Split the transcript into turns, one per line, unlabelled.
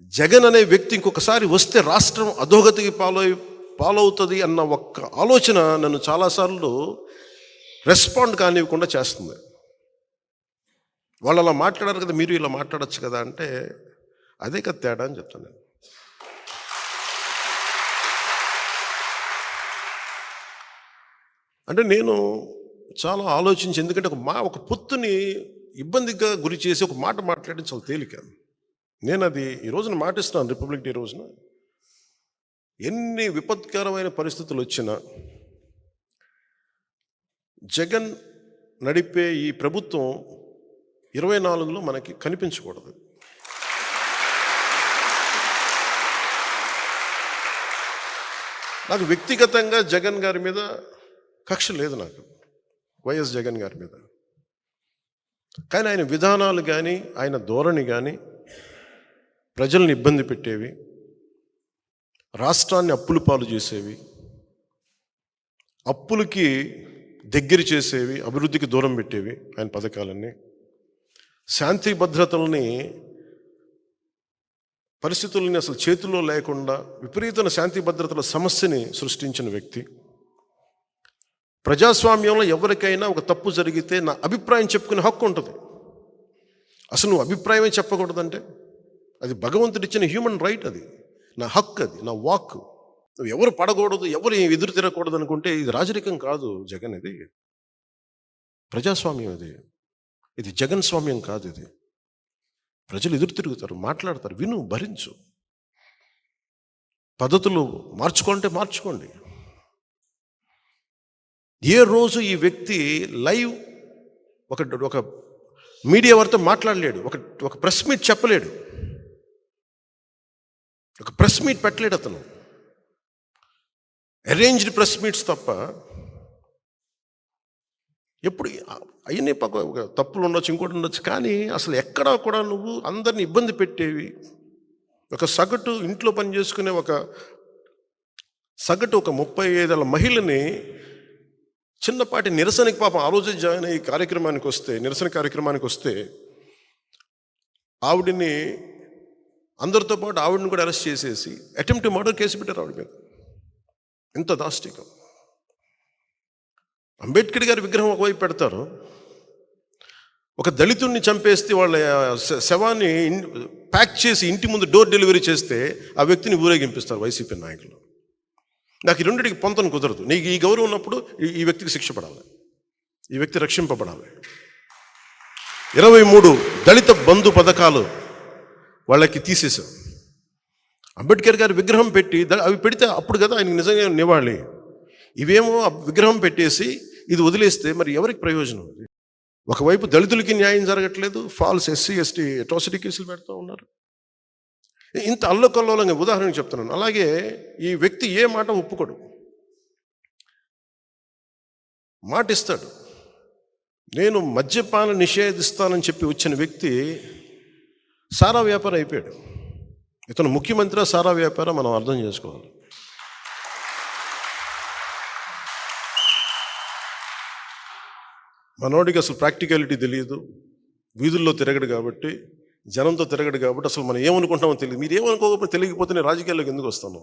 జగన్ అనే వ్యక్తి ఇంకొకసారి వస్తే రాష్ట్రం అధోగతికి పాలై పాలవుతుంది అన్న ఒక్క ఆలోచన నన్ను చాలాసార్లు రెస్పాండ్ కానివ్వకుండా చేస్తుంది. వాళ్ళు అలా మాట్లాడారు కదా మీరు ఇలా మాట్లాడచ్చు కదా అంటే అదే కదా తేడా అని చెప్తాను నేను. అంటే నేను చాలా ఆలోచించి ఎందుకంటే ఒక మా ఒక పొత్తుని ఇబ్బందిగా గురి చేసి ఒక మాట మాట్లాడడం చాలా తేలిక. నేను అది ఈ రోజున మాటిస్తున్నాను రిపబ్లిక్ డే రోజున. ఎన్ని విపత్కరమైన పరిస్థితులు వచ్చినా జగన్ నడిపే ఈ ప్రభుత్వం ఇరవై నాలుగులో మనకి కనిపించకూడదు. నాకు వ్యక్తిగతంగా జగన్ గారి మీద కక్ష లేదు నాకు వైఎస్ జగన్ గారి మీద. కానీ ఆయన విధానాలు కానీ ఆయన ధోరణి కానీ ప్రజల్ని ఇబ్బంది పెట్టేవి రాష్ట్రాన్ని అప్పులు పాలు చేసేవి అప్పులకి దగ్గర చేసేవి అభివృద్ధికి దూరం పెట్టేవి ఆయన పథకాలన్నీ. శాంతి భద్రతల్ని పరిస్థితుల్ని అసలు చేతుల్లో లేకుండా విపరీతమైన శాంతి భద్రతల సమస్యని సృష్టించిన వ్యక్తి. ప్రజాస్వామ్యంలో ఎవరికైనా ఒక తప్పు జరిగితే నా అభిప్రాయం చెప్పుకునే హక్కు ఉంటుంది. అసలు నువ్వు అభిప్రాయమే చెప్పకూడదంటే? అది భగవంతుడిచ్చిన హ్యూమన్ రైట్ అది. నా హక్కు అది నా వాక్ నువ్వు ఎవరు పడకూడదు ఎవరు ఎదురు తిరగకూడదు అనుకుంటే ఇది రాజరికం కాదు జగన్ ఇది. ప్రజాస్వామ్యం ఇది. ఇది జగన్ స్వామ్యం కాదు ఇది. ప్రజలు ఎదురు తిరుగుతారు మాట్లాడతారు విను భరించు. పద్ధతులు మార్చుకుంటే మార్చుకోండి. ఏ రోజు ఈ వ్యక్తి లైవ్ ఒక ఒక మీడియా వారితో మాట్లాడలేడు ఒక ఒక ప్రెస్ మీట్ చెప్పలేడు. ఒక ప్రెస్ మీట్ పెట్టలేడు అతను. అరేంజ్డ్ ప్రెస్ మీట్స్ తప్ప ఎప్పుడు అవన్నీ పక్క తప్పులు ఉండొచ్చు ఇంకోటి ఉండొచ్చు కానీ అసలు ఎక్కడా కూడా నువ్వు అందరిని ఇబ్బంది పెట్టేవి. ఒక సగటు ఇంట్లో పని చేసుకునే ఒక సగటు ఒక ముప్పై ఐదేళ్ళ మహిళని చిన్నపాటి నిరసనకి పాపం ఆ రోజే జాయిన్ అయ్యి కార్యక్రమానికి వస్తే నిరసన కార్యక్రమానికి వస్తే ఆవిడని అందరితో పాటు ఆవిడని కూడా అరెస్ట్ చేసేసి అటెంప్ట్ మర్డర్ కేసు పెట్టారు ఆవిడ మీద. ఎంత దాష్టికం. అంబేద్కర్ గారి విగ్రహం ఒకవైపు పెడతారు. ఒక దళితుడిని చంపేస్తే వాళ్ళ శ- శవాన్ని ప్యాక్ చేసి ఇంటి ముందు డోర్ డెలివరీ చేస్తే ఆ వ్యక్తిని ఊరేగింపిస్తారు వైసీపీ నాయకులు. నాకు ఈ రెండింటికి పొంతను కుదరదు. నీకు ఈ గౌరవం ఉన్నప్పుడు ఈ- ఈ వ్యక్తికి శిక్ష పడాలి. ఈ వ్యక్తి రక్షింపబడాలి. ఇరవై మూడు దళిత బంధు పథకాలు వాళ్ళకి తీసేశాం అంబేద్కర్ గారి విగ్రహం పెట్టి అవి పెడితే అప్పుడు కదా ఆయనకి నిజంగా నివాళి. ఇవేమో విగ్రహం పెట్టేసి ఇది వదిలేస్తే మరి ఎవరికి ప్రయోజనం ఇది ఒకవైపు దళితులకి న్యాయం జరగట్లేదు ఫాల్స్ ఎస్సీ ఎస్టీ అట్రాసిటీ కేసులు పెడతా ఉన్నారు. ఇంత అల్లకల్లోలంగా ఉదాహరణకు చెప్తున్నాను. అలాగే ఈ వ్యక్తి ఏ మాట ఒప్పుకోడు. మాట ఇస్తాడు నేను మద్యపాన నిషేధిస్తానని చెప్పి వచ్చిన వ్యక్తి సారా వ్యాపారం అయిపోయాడు. ఇతను ముఖ్యమంత్రి సారా వ్యాపారం మనం అర్థం చేసుకోవాలి. మనోడికి అసలు ప్రాక్టికాలిటీ తెలియదు. వీధుల్లో తిరగడు కాబట్టి జనంతో తిరగడు కాబట్టి అసలు మనం ఏమనుకుంటామో తెలియదు. మీరు ఏమనుకోకపోతే తెలియకపోతే నేను రాజకీయాల్లోకి ఎందుకు వస్తాను